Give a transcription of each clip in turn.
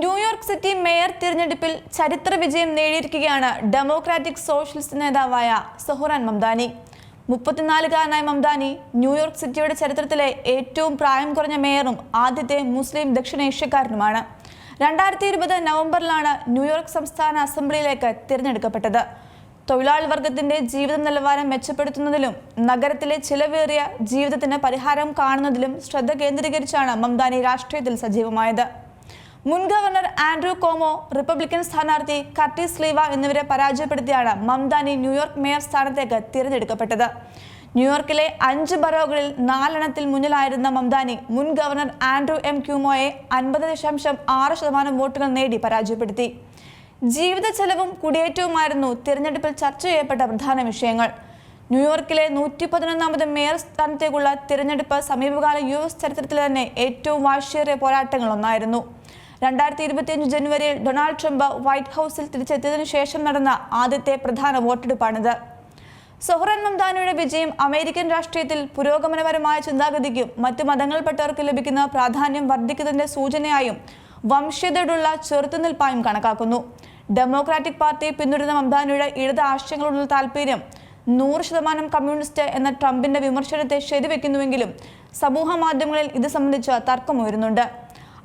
New York city mayor തിരഞ്ഞെടുപ്പിൽ ചരിത്ര വിജയം നേടിയിരിക്കുകയാണ് ഡെമോക്രാറ്റിക് സോഷ്യലിസ്റ്റ് നേതാവായ സൊഹ്റാൻ മംദാനി. മുപ്പത്തിനാലുകാരനായ മംദാനി ന്യൂയോർക്ക് സിറ്റിയുടെ ചരിത്രത്തിലെ ഏറ്റവും പ്രായം കുറഞ്ഞ മേയറും ആദ്യത്തെ മുസ്ലിം ദക്ഷിണേഷ്യക്കാരനുമാണ്. രണ്ടായിരത്തി ഇരുപത് നവംബറിലാണ് ന്യൂയോർക്ക് സംസ്ഥാന അസംബ്ലിയിലേക്ക് തിരഞ്ഞെടുക്കപ്പെട്ടത്. തൊഴിലാളി വർഗത്തിന്റെ ജീവിത നിലവാരം മെച്ചപ്പെടുത്തുന്നതിലും നഗരത്തിലെ ചിലവേറിയ ജീവിതത്തിന് പരിഹാരം കാണുന്നതിലും ശ്രദ്ധ കേന്ദ്രീകരിച്ചാണ് മംദാനി രാഷ്ട്രീയത്തിൽ സജീവമായത്. മുൻ ഗവർണർ ആൻഡ്രൂ കോമോ റിപ്പബ്ലിക്കൻ സ്ഥാനാർത്ഥി കർട്ടി ലീവ എന്നിവരെ പരാജയപ്പെടുത്തിയാണ് മംദാനി ന്യൂയോർക്ക് മേയർ സ്ഥാനത്തേക്ക് തിരഞ്ഞെടുക്കപ്പെട്ടത്. ന്യൂയോർക്കിലെ അഞ്ച് ബറോകളിൽ നാലെണ്ണത്തിൽ മുന്നിലായിരുന്ന മംദാനി മുൻ ഗവർണർ ആൻഡ്രൂ എം ക്യൂമോയെ അൻപത് ദശാംശം ആറ് ശതമാനം വോട്ടുകൾ നേടി പരാജയപ്പെടുത്തി. ജീവിത ചെലവും കുടിയേറ്റവുമായിരുന്നു തിരഞ്ഞെടുപ്പിൽ ചർച്ച ചെയ്യപ്പെട്ട പ്രധാന വിഷയങ്ങൾ. ന്യൂയോർക്കിലെ നൂറ്റി പതിനൊന്നാമത് മേയർ സ്ഥാനത്തേക്കുള്ള തിരഞ്ഞെടുപ്പ് സമീപകാല യു എസ് ചരിത്രത്തിലെ തന്നെ ഏറ്റവും വാശിയേറിയ പോരാട്ടങ്ങളൊന്നായിരുന്നു രണ്ടായിരത്തി ഇരുപത്തിയഞ്ച് ജനുവരിയിൽ ഡൊണാൾഡ് ട്രംപ് വൈറ്റ് ഹൗസിൽ തിരിച്ചെത്തിയതിനു ശേഷം നടന്ന ആദ്യത്തെ പ്രധാന വോട്ടെടുപ്പാണിത്. സൊഹ്റൻ മംദാനിയുടെ വിജയം അമേരിക്കൻ രാഷ്ട്രീയത്തിൽ പുരോഗമനപരമായ ചിന്താഗതിക്കും മറ്റു മതങ്ങൾപ്പെട്ടവർക്ക് ലഭിക്കുന്ന പ്രാധാന്യം വർദ്ധിക്കുന്നതിന്റെ സൂചനയായും വംശീയതയോടുള്ള ചെറുത്തുനിൽപ്പായും കണക്കാക്കുന്നു. ഡെമോക്രാറ്റിക് പാർട്ടി പിന്തുടരുന്ന മംദാനിയുടെ ഇടത് ആശയങ്ങളോടുള്ള താല്പര്യം നൂറ് ശതമാനം കമ്മ്യൂണിസ്റ്റ് എന്ന ട്രംപിന്റെ വിമർശനത്തെ ശരിവെക്കുന്നുവെങ്കിലും സമൂഹ മാധ്യമങ്ങളിൽ ഇത് സംബന്ധിച്ച് തർക്കമുയരുന്നുണ്ട്.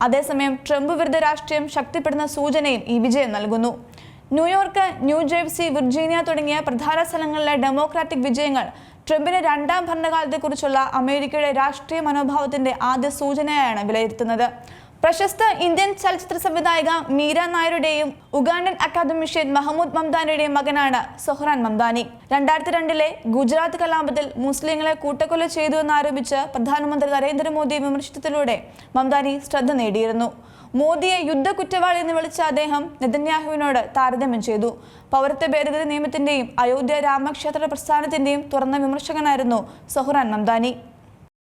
അതേസമയം ട്രംപ് വിരുദ്ധ രാഷ്ട്രീയം ശക്തിപ്പെടുന്ന സൂചനയും ഈ വിജയം നൽകുന്നു. ന്യൂയോർക്ക് ന്യൂജേഴ്സി വിർജീനിയ തുടങ്ങിയ പ്രധാന സ്ഥലങ്ങളിലെ ഡെമോക്രാറ്റിക് വിജയങ്ങൾ ട്രംപിന്റെ രണ്ടാം ഭരണകാലത്തെക്കുറിച്ചുള്ള അമേരിക്കയുടെ രാഷ്ട്രീയ മനോഭാവത്തിന്റെ ആദ്യ സൂചനയായാണ് വിലയിരുത്തുന്നത്. പ്രശസ്ത ഇന്ത്യൻ ചലച്ചിത്ര സംവിധായിക മീര നായരുടെയും ഉഗാണ്ടൻ അക്കാദമിഷ്യൻ മഹമ്മൂദ് മംദാനിയുടെയും മകനാണ് സൊഹ്റാൻ മംദാനി. രണ്ടായിരത്തി രണ്ടിലെ ഗുജറാത്ത് കലാപത്തിൽ മുസ്ലിങ്ങളെ കൂട്ടക്കൊല ചെയ്തു എന്നാരോപിച്ച് പ്രധാനമന്ത്രി നരേന്ദ്രമോദിയെ വിമർശിച്ചതിലൂടെ മംദാനി ശ്രദ്ധ നേടിയിരുന്നു. മോദിയെ യുദ്ധ കുറ്റവാളി എന്ന് വിളിച്ച അദ്ദേഹം നെതന്യാഹുവിനോട് താരതമ്യം ചെയ്തു. പൗരത്വ ഭേദഗതി നിയമത്തിന്റെയും അയോധ്യ രാമക്ഷേത്ര പ്രസ്ഥാനത്തിന്റെയും തുറന്ന വിമർശകനായിരുന്നു സൊഹ്റാൻ മംദാനി.